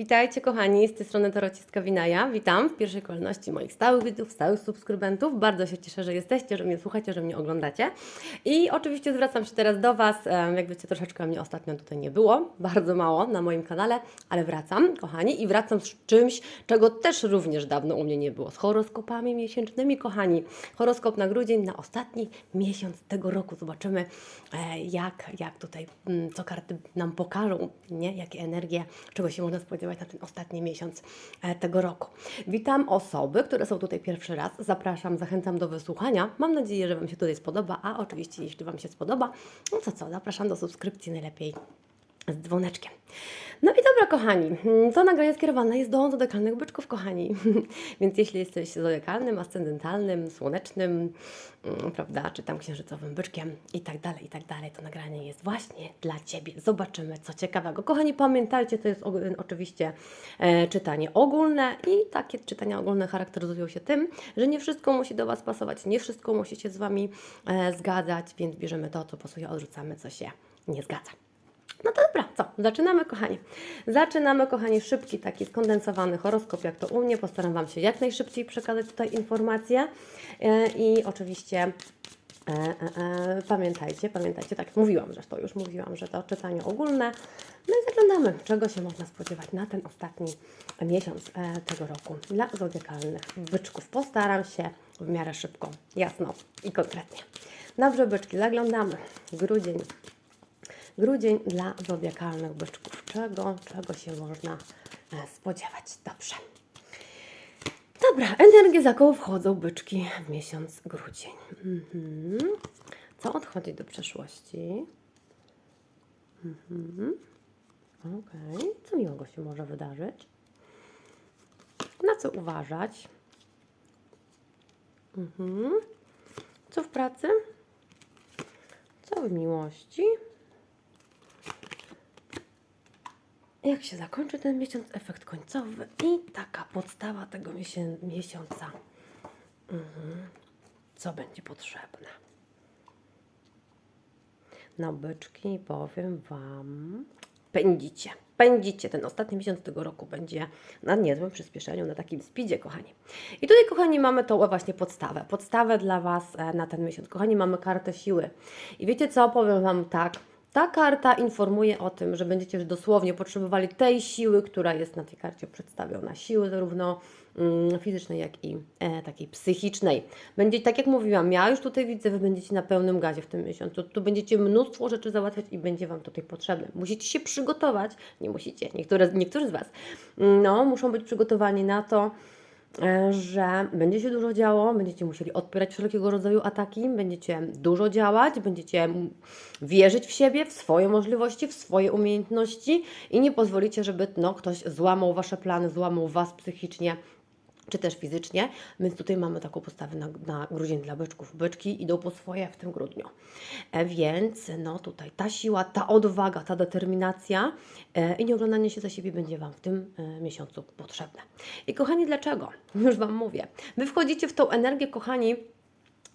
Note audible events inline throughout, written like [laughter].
Witajcie kochani, z tej strony Tarociska Winaja. Witam w pierwszej kolejności moich stałych widzów, stałych subskrybentów. Bardzo się cieszę, że jesteście, że mnie słuchacie, że mnie oglądacie. I oczywiście zwracam się teraz do Was. Jak wiecie, troszeczkę mnie ostatnio tutaj nie było, bardzo mało na moim kanale, ale wracam, kochani, i wracam z czymś, czego też również dawno u mnie nie było. Z horoskopami miesięcznymi, kochani. Horoskop na grudzień, na ostatni miesiąc tego roku. Zobaczymy, e, jak, jak tutaj, mm, co karty nam pokażą, nie? jakie energie, czego się można spodziewać na ten ostatni miesiąc e, tego roku. Witam osoby, które są tutaj pierwszy raz. Zapraszam, zachęcam do wysłuchania. Mam nadzieję, że Wam się tutaj spodoba, a oczywiście, jeśli Wam się spodoba, no to co, zapraszam do subskrypcji najlepiej z dzwoneczkiem. No i dobra, kochani, mm, to nagranie skierowane jest do zodekalnych byczków, kochani. [laughs] Więc jeśli jesteś zodekalnym, ascendentalnym, słonecznym, mm, prawda, czy tam księżycowym byczkiem i tak dalej, i tak dalej, to nagranie jest właśnie dla Ciebie. Zobaczymy, co ciekawego. Kochani, pamiętajcie, to jest oczywiście e, czytanie ogólne i takie czytania ogólne charakteryzują się tym, że nie wszystko musi do Was pasować, nie wszystko musi się z Wami e, zgadzać, więc bierzemy to, co pasuje, odrzucamy, co się nie zgadza. No to dobra, co? Zaczynamy, kochani. Zaczynamy, kochani, szybki, taki skondensowany horoskop, jak to u mnie. Postaram Wam się jak najszybciej przekazać tutaj informacje. E, I oczywiście e, e, e, pamiętajcie, pamiętajcie, tak mówiłam zresztą, już mówiłam, że to czytanie ogólne. No i zaglądamy, czego się można spodziewać na ten ostatni miesiąc e, tego roku dla zodiakalnych byczków. Postaram się w miarę szybko, jasno i konkretnie. Dobrze, byczki, zaglądamy. Grudzień, Grudzień dla zodiakalnych byczków. Czego, czego się można e, spodziewać? Dobrze. Dobra, energie za koło wchodzą byczki w miesiąc grudzień. Mhm. Co odchodzi do przeszłości? Mhm. Okej. Co miłego się może wydarzyć? Na co uważać? Mhm. Co w pracy? Co w miłości? Jak się zakończy ten miesiąc, efekt końcowy i taka podstawa tego miesiąca. Mhm. Co będzie potrzebne? Na powiem Wam, pędzicie. Pędzicie. Ten ostatni miesiąc tego roku będzie na niezłym przyspieszeniu, na takim speedzie, kochani. I tutaj, kochani, mamy tą właśnie podstawę. Podstawę dla Was e, na ten miesiąc. Kochani, mamy kartę siły. I wiecie co? Powiem Wam tak. Ta karta informuje o tym, że będziecie już dosłownie potrzebowali tej siły, która jest na tej karcie przedstawiona. Siły zarówno mm, fizycznej, jak i e, takiej psychicznej. Będzie, tak jak mówiłam, ja już tutaj widzę, Wy będziecie na pełnym gazie w tym miesiącu. Tu będziecie mnóstwo rzeczy załatwiać i będzie Wam tutaj potrzebne. Musicie się przygotować, nie musicie, niektóre, niektórzy z Was, no, muszą być przygotowani na to, że będzie się dużo działo, będziecie musieli odpierać wszelkiego rodzaju ataki, będziecie dużo działać, będziecie wierzyć w siebie, w swoje możliwości, w swoje umiejętności i nie pozwolicie, żeby no, ktoś złamał Wasze plany, złamał Was psychicznie czy też fizycznie, więc tutaj mamy taką postawę na, na grudzień dla byczków. Byczki idą po swoje w tym grudniu. E, więc no tutaj ta siła, ta odwaga, ta determinacja e, i nie oglądanie się za siebie będzie Wam w tym e, miesiącu potrzebne. I kochani, dlaczego? [laughs] Już Wam mówię. Wy wchodzicie w tą energię, kochani,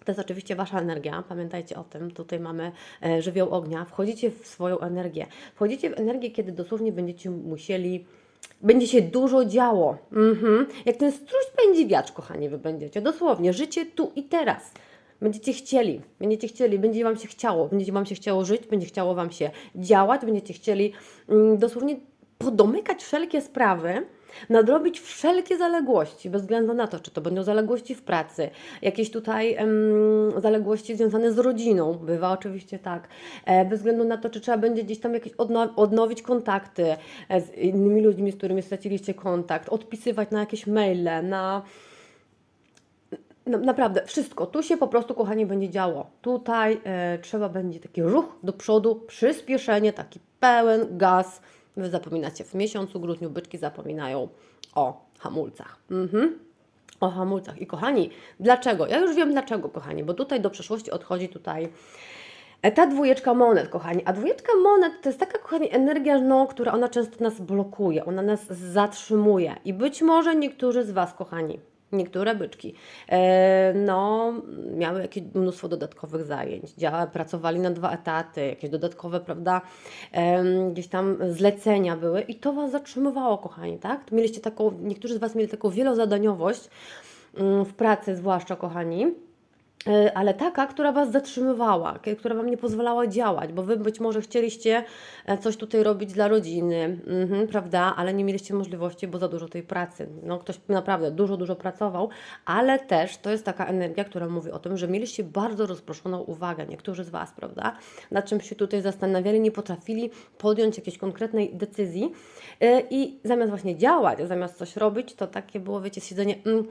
to jest oczywiście Wasza energia, pamiętajcie o tym. Tutaj mamy żywioł ognia. Wchodzicie w swoją energię. Wchodzicie w energię, kiedy dosłownie będziecie musieli, będzie się dużo działo. Mhm. Jak ten struś pędzi wiatr, kochani, Wy będziecie. Dosłownie, życie tu i teraz. Będziecie chcieli, będziecie chcieli, będzie Wam się chciało, będzie Wam się chciało żyć, będzie chciało Wam się działać, będziecie chcieli mm, dosłownie podomykać wszelkie sprawy, nadrobić wszelkie zaległości, bez względu na to, czy to będą zaległości w pracy, jakieś tutaj zaległości związane z rodziną, bywa oczywiście tak, e, bez względu na to, czy trzeba będzie gdzieś tam jakieś odno- odnowić kontakty e, z innymi ludźmi, z którymi straciliście kontakt, odpisywać na jakieś maile, na, naprawdę, wszystko. Tu się po prostu, kochani, będzie działo. Tutaj e, trzeba będzie taki ruch do przodu, przyspieszenie, taki pełen gaz. Wy zapominacie w miesiącu grudniu, byczki zapominają o hamulcach. Mhm. O hamulcach. I kochani, dlaczego? Ja już wiem dlaczego, kochani, bo tutaj do przeszłości odchodzi tutaj e, ta dwójeczka monet, kochani. A dwójeczka monet to jest taka, kochani, energia, no, która ona często nas blokuje, ona nas zatrzymuje. I być może niektórzy z Was, kochani, Niektóre byczki e, no, miały jakieś mnóstwo dodatkowych zajęć, działa, pracowali na dwa etaty, jakieś dodatkowe, prawda, gdzieś tam zlecenia były i to Was zatrzymywało, kochani, tak? Mieliście taką, niektórzy z Was mieli taką wielozadaniowość mm, w pracy, zwłaszcza, kochani. E, ale taka, która Was zatrzymywała, która Wam nie pozwalała działać, bo Wy być może chcieliście e, coś tutaj robić dla rodziny, mhm, prawda, ale nie mieliście możliwości, bo za dużo tej pracy. No, ktoś naprawdę dużo, dużo pracował, ale też to jest taka energia, która mówi o tym, że mieliście bardzo rozproszoną uwagę, niektórzy z Was, prawda, nad czym się tutaj zastanawiali, nie potrafili podjąć jakiejś konkretnej decyzji e, i zamiast właśnie działać, zamiast coś robić, to takie było, wiecie, siedzenie, mm,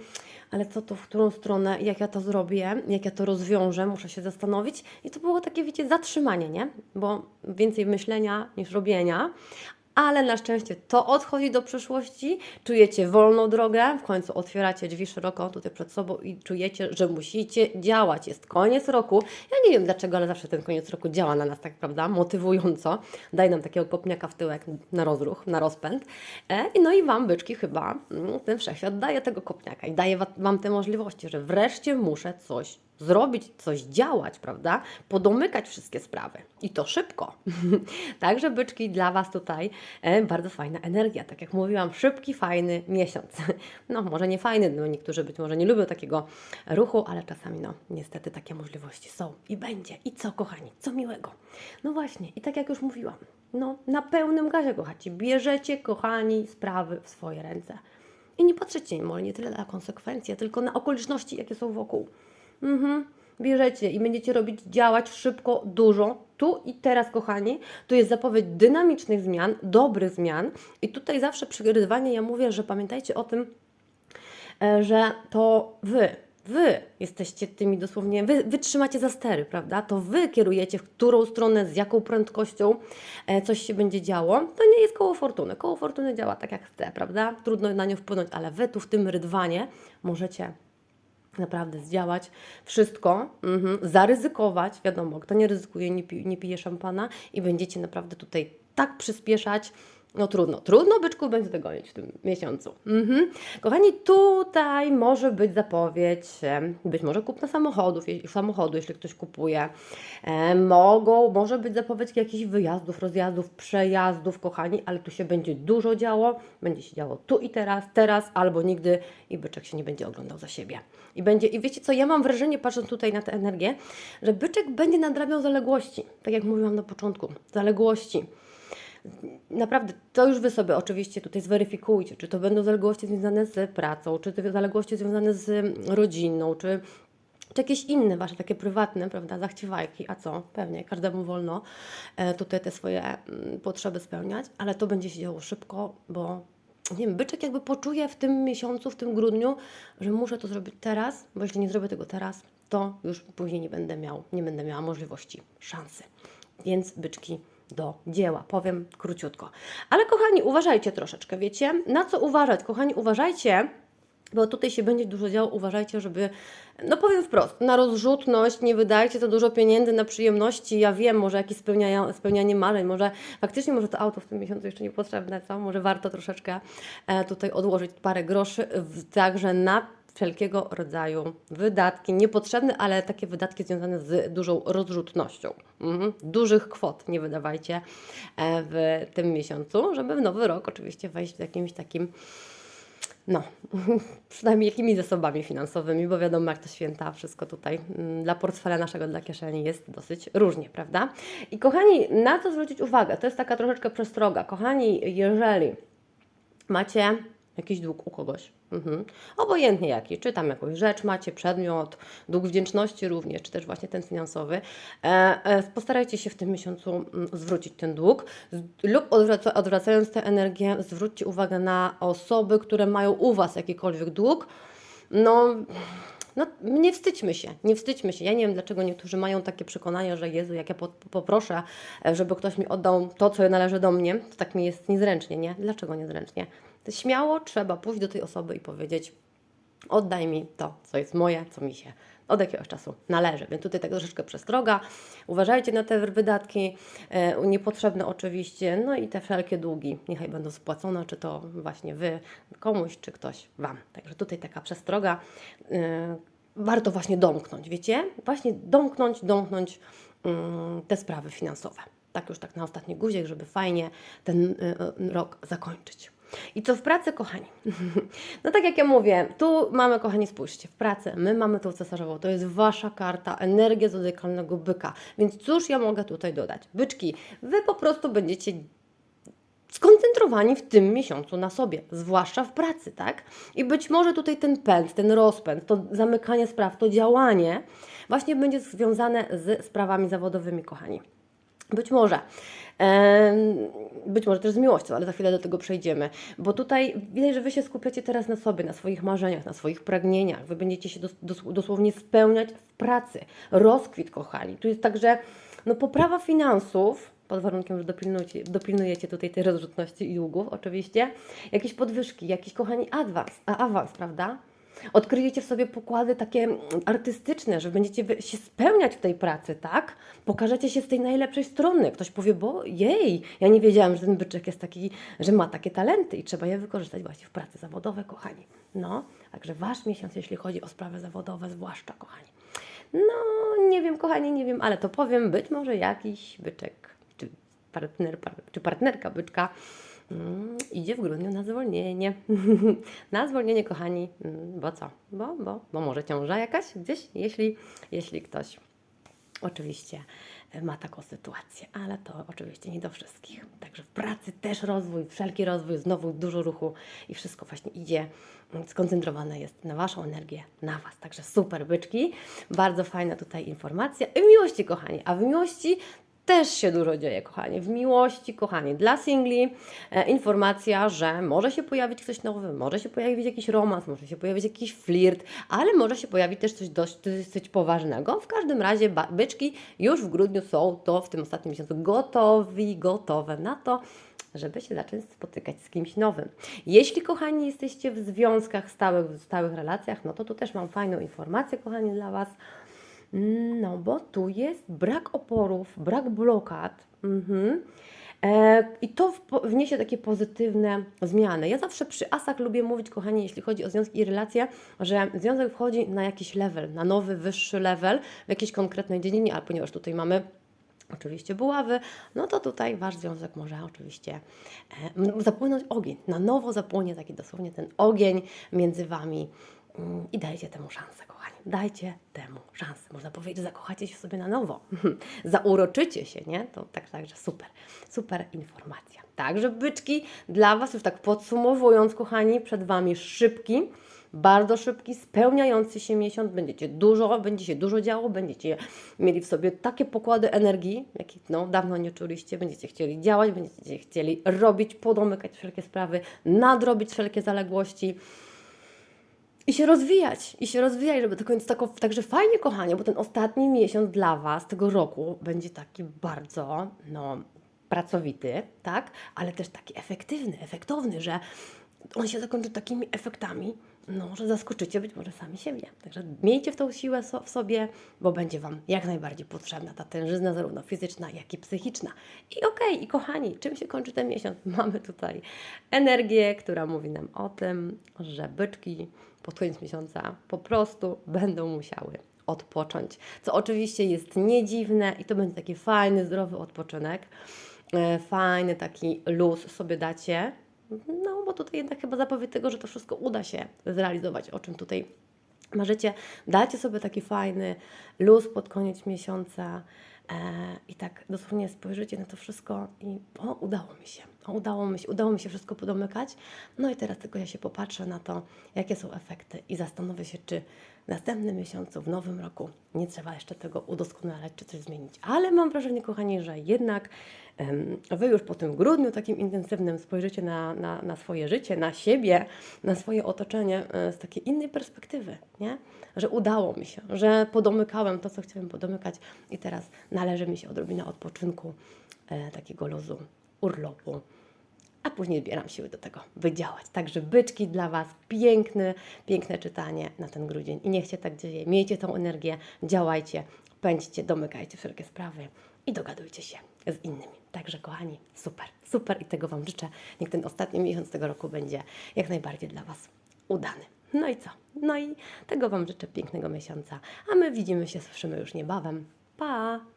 ale co to, w którą stronę, jak ja to zrobię, jak ja to rozwiążę, muszę się zastanowić. I to było takie, wiecie, zatrzymanie, nie? Bo więcej myślenia niż robienia. Ale na szczęście to odchodzi do przyszłości, czujecie wolną drogę, w końcu otwieracie drzwi szeroko tutaj przed sobą i czujecie, że musicie działać. Jest koniec roku. Ja nie wiem dlaczego, ale zawsze ten koniec roku działa na nas tak, prawda, motywująco. Daje nam takiego kopniaka w tyłek na rozruch, na rozpęd. E, no i Wam, byczki, chyba mm, ten wszechświat daje tego kopniaka i daje wa- Wam te możliwości, że wreszcie muszę coś zrobić, coś działać, prawda? Podomykać wszystkie sprawy i to szybko. [laughs] Także byczki dla Was tutaj e, bardzo fajna energia. Tak jak mówiłam, szybki, fajny miesiąc. [laughs] No, może nie fajny, no niektórzy być może nie lubią takiego ruchu, ale czasami, no, niestety takie możliwości są i będzie. I co, kochani, co miłego. No właśnie, i tak jak już mówiłam, no, na pełnym gazie, kochacie, bierzecie, kochani, sprawy w swoje ręce. I nie patrzycie może nie tyle na konsekwencje, tylko na okoliczności, jakie są wokół. Mhm. Bierzecie i będziecie robić, działać szybko, dużo, tu i teraz, kochani. Tu jest zapowiedź dynamicznych zmian, dobrych zmian. I tutaj zawsze przy grywaniu ja mówię, że pamiętajcie o tym, e, że to wy, wy jesteście tymi dosłownie, wy, wy trzymacie za stery, prawda? To wy kierujecie, w którą stronę, z jaką prędkością e, coś się będzie działo. To nie jest koło fortuny. Koło fortuny działa tak jak chce, prawda? Trudno na nią wpłynąć, ale wy tu w tym rydwanie możecie naprawdę zdziałać wszystko, mhm, zaryzykować, wiadomo, kto nie ryzykuje, nie, pi, nie pije szampana i będziecie naprawdę tutaj tak przyspieszać, no trudno, trudno byczku będzie dogonić w tym miesiącu. Mhm. Kochani, tutaj może być zapowiedź, em, być może kupna samochodów, samochodu, jeśli ktoś kupuje. E, mogą, może być zapowiedź jakichś wyjazdów, rozjazdów, przejazdów, kochani, ale tu się będzie dużo działo, będzie się działo tu i teraz, teraz albo nigdy i byczek się nie będzie oglądał za siebie. I będzie, i wiecie co, ja mam wrażenie, patrząc tutaj na tę energię, że byczek będzie nadrabiał zaległości, tak jak mówiłam na początku, zaległości naprawdę, to już Wy sobie oczywiście tutaj zweryfikujcie, czy to będą zaległości związane z pracą, czy to zaległości związane z rodziną, czy, czy jakieś inne Wasze takie prywatne, prawda, zachciewajki, a co, pewnie, każdemu wolno e, tutaj te swoje mm, potrzeby spełniać, ale to będzie się działo szybko, bo nie wiem, byczek jakby poczuje w tym miesiącu, w tym grudniu, że muszę to zrobić teraz, bo jeśli nie zrobię tego teraz, to już później nie będę miał, nie będę miała możliwości, szansy. Więc byczki do dzieła, powiem króciutko. Ale kochani, uważajcie troszeczkę, wiecie? Na co uważać? Kochani, uważajcie, bo tutaj się będzie dużo działo, uważajcie, żeby, no powiem wprost, na rozrzutność, nie wydajcie za dużo pieniędzy na przyjemności, ja wiem, może jakieś spełniania, spełnianie marzeń, może faktycznie może to auto w tym miesiącu jeszcze niepotrzebne, co? Może warto troszeczkę e, tutaj odłożyć parę groszy, także na wszelkiego rodzaju wydatki, niepotrzebne, ale takie wydatki związane z dużą rozrzutnością. Mhm. Dużych kwot nie wydawajcie e, w tym miesiącu, żeby w nowy rok oczywiście wejść w jakimś takim no, [laughs] przynajmniej jakimi zasobami finansowymi, bo wiadomo, jak to święta, wszystko tutaj mm, dla portfela naszego, dla kieszeni jest dosyć różnie, prawda? I kochani, na co zwrócić uwagę? To jest taka troszeczkę przestroga. Kochani, jeżeli macie jakiś dług u kogoś, mhm. obojętnie jaki, czy tam jakąś rzecz macie, przedmiot, dług wdzięczności również, czy też właśnie ten finansowy, e, e, postarajcie się w tym miesiącu mm, zwrócić ten dług lub odwraca, odwracając tę energię, zwróćcie uwagę na osoby, które mają u Was jakikolwiek dług, no no, nie wstydźmy się, nie wstydźmy się. Ja nie wiem, dlaczego niektórzy mają takie przekonanie, że Jezu, jak ja po- poproszę, e, żeby ktoś mi oddał to, co należy do mnie, to tak mi jest niezręcznie, nie? Dlaczego niezręcznie? Śmiało trzeba pójść do tej osoby i powiedzieć, Oddaj mi to, co jest moje, co mi się od jakiegoś czasu należy. Więc tutaj tak troszeczkę przestroga. Uważajcie na te wydatki, e, niepotrzebne oczywiście, no i te wszelkie długi, niechaj będą spłacone, czy to właśnie Wy komuś, czy ktoś Wam. Także tutaj taka przestroga. E, warto właśnie domknąć, wiecie? Właśnie domknąć, domknąć mm, te sprawy finansowe. Tak już tak na ostatni guziek, żeby fajnie ten y, rok zakończyć. I co w pracy, kochani? [laughs] No tak jak ja mówię, tu mamy, kochani, spójrzcie, w pracy my mamy tą cesarzową, to jest Wasza karta, energia zodiakalnego byka. Więc cóż ja mogę tutaj dodać? Byczki, Wy po prostu będziecie skoncentrowani w tym miesiącu na sobie, zwłaszcza w pracy, tak? I być może tutaj ten pęd, ten rozpęd, to zamykanie spraw, to działanie właśnie będzie związane z sprawami zawodowymi, kochani. Być może. Być może też z miłością, ale za chwilę do tego przejdziemy. Bo tutaj widać, że Wy się skupiacie teraz na sobie, na swoich marzeniach, na swoich pragnieniach. Wy będziecie się dos, dos, dosłownie spełniać w pracy. Rozkwit, kochani. Tu jest także no, poprawa finansów, pod warunkiem, że dopilnujecie, dopilnujecie tutaj tej rozrzutności i długów, oczywiście. Jakieś podwyżki, jakiś, kochani, awans, prawda? Odkryjecie w sobie pokłady takie artystyczne, że będziecie się spełniać w tej pracy, tak? Pokażecie się z tej najlepszej strony. Ktoś powie, bo jej, ja nie wiedziałam, że ten byczek jest taki, że ma takie talenty i trzeba je wykorzystać właśnie w pracy zawodowej, kochani. No, także wasz miesiąc, jeśli chodzi o sprawy zawodowe, zwłaszcza, kochani. No, nie wiem, kochani, nie wiem, ale to powiem, być może jakiś byczek, czy partner, par, czy partnerka byczka mm, idzie w grudniu na zwolnienie. [laughs] na zwolnienie, kochani, mm, bo co? Bo, bo, bo może ciąża jakaś gdzieś, jeśli, jeśli ktoś oczywiście ma taką sytuację, ale to oczywiście nie do wszystkich. Także w pracy też rozwój, wszelki rozwój, znowu dużo ruchu i wszystko właśnie idzie, mm, skoncentrowane jest na Waszą energię, na Was. Także super byczki, bardzo fajna tutaj informacja. I miłości, kochani, a w miłości też się dużo dzieje, kochani. W miłości, kochani, dla singli e, informacja, że może się pojawić ktoś nowy, może się pojawić jakiś romans, może się pojawić jakiś flirt, ale może się pojawić też coś dość, dosyć poważnego. W każdym razie byczki już w grudniu są to w tym ostatnim miesiącu gotowi, gotowe na to, żeby się zacząć spotykać z kimś nowym. Jeśli, kochani, jesteście w związkach stałych, w stałych relacjach, no to tu też mam fajną informację, kochani, dla Was. No, bo tu jest brak oporów, brak blokad. Mhm. E, I to wniesie takie pozytywne zmiany. Ja zawsze przy asach lubię mówić, kochani, jeśli chodzi o związki i relacje, że związek wchodzi na jakiś level, na nowy, wyższy level w jakiejś konkretnej dziedzinie, a ponieważ tutaj mamy oczywiście buławy, no to tutaj Wasz związek może oczywiście e, zapłynąć ogień. Na nowo zapłonie taki dosłownie ten ogień między Wami i dajcie temu szansę, kochani. Dajcie temu szansę. Można powiedzieć, zakochacie się sobie na nowo. [laughs] Zauroczycie się, nie? To tak, także super, super informacja. Także byczki, dla Was już tak podsumowując, kochani, przed Wami szybki, bardzo szybki, spełniający się miesiąc. Będziecie dużo, będzie się dużo działo, będziecie mieli w sobie takie pokłady energii, jakich no, dawno nie czuliście. Będziecie chcieli działać, będziecie chcieli robić, podomykać wszelkie sprawy, nadrobić wszelkie zaległości i się rozwijać, i się rozwijać, żeby to końcu tako, także fajnie, kochanie, bo ten ostatni miesiąc dla Was tego roku będzie taki bardzo, no, pracowity, tak, ale też taki efektywny, efektowny, że on się zakończy takimi efektami, no, że zaskoczycie być może sami siebie. Także miejcie w tą siłę so, w sobie, bo będzie Wam jak najbardziej potrzebna ta tężyzna, zarówno fizyczna, jak i psychiczna. I okej, i kochani, czym się kończy ten miesiąc? [laughs] Mamy tutaj energię, która mówi nam o tym, że byczki pod koniec miesiąca po prostu będą musiały odpocząć. Co oczywiście jest niedziwne i to będzie taki fajny, zdrowy odpoczynek. E, Fajny taki luz sobie dacie. Bo tutaj jednak chyba zapowiedź tego, że to wszystko uda się zrealizować, o czym tutaj marzycie. Dajcie sobie taki fajny luz pod koniec miesiąca e, i tak dosłownie spojrzycie na to wszystko i o, udało mi się. O, udało mi się, udało mi się wszystko podomykać. No i teraz tylko ja się popatrzę na to, jakie są efekty i zastanowię się, czy następnym miesiącu, w nowym roku nie trzeba jeszcze tego udoskonalać czy coś zmienić. Ale mam wrażenie, kochani, że jednak Wy już po tym grudniu takim intensywnym spojrzycie na, na, na swoje życie, na siebie, na swoje otoczenie e, z takiej innej perspektywy, nie? Że udało mi się, że podomykałem to, co chciałem podomykać i teraz należy mi się odrobina odpoczynku, e, takiego luzu, urlopu. A później zbieram siły do tego, by działać. Także byczki dla Was, piękny, piękne czytanie na ten grudzień. I niech się tak dzieje. Miejcie tą energię, działajcie, pędźcie, domykajcie wszelkie sprawy i dogadujcie się z innymi. Także kochani, super, super i tego Wam życzę. Niech ten ostatni miesiąc tego roku będzie jak najbardziej dla Was udany. No i co? No i tego Wam życzę pięknego miesiąca, a my widzimy się, słyszymy już niebawem. Pa!